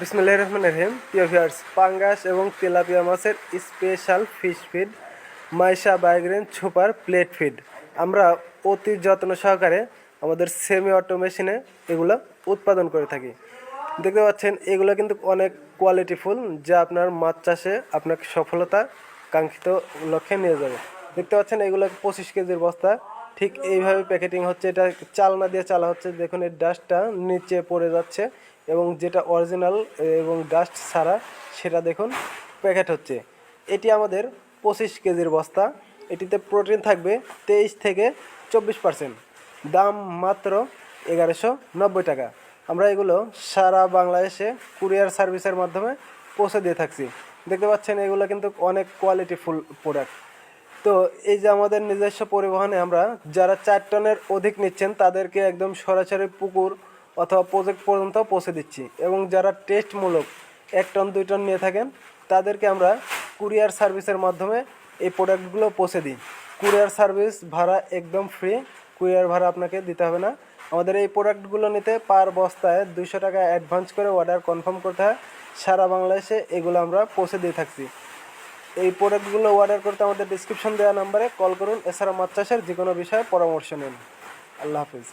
বিসমুল্লাহ রহমান রহিম। প্রিয় পাঙ্গাস এবং তেলাপিয়া মাছের স্পেশাল ফিশ ফিড মাইশা বায়োগ্রেন সুপার প্লেট ফিড আমরা অতি যত্ন সহকারে আমাদের সেমি অটো মেশিনে এগুলো উৎপাদন করে থাকি। দেখতে পাচ্ছেন, এগুলো কিন্তু অনেক কোয়ালিটিফুল যা আপনার মাছ চাষে আপনাকে সফলতা কাঙ্ক্ষিত লক্ষ্যে নিয়ে যাবে। দেখতে পাচ্ছেন, এগুলো পঁচিশ কেজির বস্তা ঠিক এইভাবে প্যাকেটিং হচ্ছে, এটা চালনা দিয়ে চালা হচ্ছে, দেখুন এই ডাস্টটা নিচে পড়ে যাচ্ছে এবং যেটা অরিজিনাল এবং ডাস্ট ছাড়া সেটা দেখুন প্যাকেট হচ্ছে। এটি আমাদের পঁচিশ কেজির বস্তা, এটিতে প্রোটিন থাকবে তেইশ থেকে চব্বিশ পার্সেন্ট, দাম মাত্র এগারোশো নব্বই টাকা। আমরা এগুলো সারা বাংলাদেশে কুরিয়ার সার্ভিসের মাধ্যমে পৌঁছে দিয়ে থাকছি। দেখতে পাচ্ছেন এগুলো কিন্তু অনেক কোয়ালিটিফুল প্রোডাক্ট তো এই যে আমাদের নিজস্ব পরিবহনে আমরা, যারা চার টনের অধিক নিচ্ছেন, তাদেরকে একদম সরাসরি পুকুর অথবা প্রজেক্ট পর্যন্ত পৌঁছে দিচ্ছি। এবং যারা টেস্টমূলক এক টন, দুই টন নিয়ে থাকেন, তাদেরকে আমরা কুরিয়ার সার্ভিসের মাধ্যমে এই প্রোডাক্টগুলো পৌঁছে দিই। কুরিয়ার সার্ভিস ভাড়া একদম ফ্রি কুরিয়ার ভাড়া আপনাকে দিতে হবে না। আমাদের এই প্রোডাক্টগুলো নিতে পার বস্তায় দুশো টাকা অ্যাডভান্স করে অর্ডার কনফার্ম করতে হয়। সারা বাংলাদেশে এগুলো আমরা পৌঁছে দিয়ে থাকছি। এই প্রোডাক্টগুলো অর্ডার করতে আমাদের ডিসক্রিপশন দেওয়া নাম্বারে কল করুন। এছাড়া মাছ চাষের যে কোনো বিষয়ে পরামর্শ নিন। আল্লাহ হাফিজ।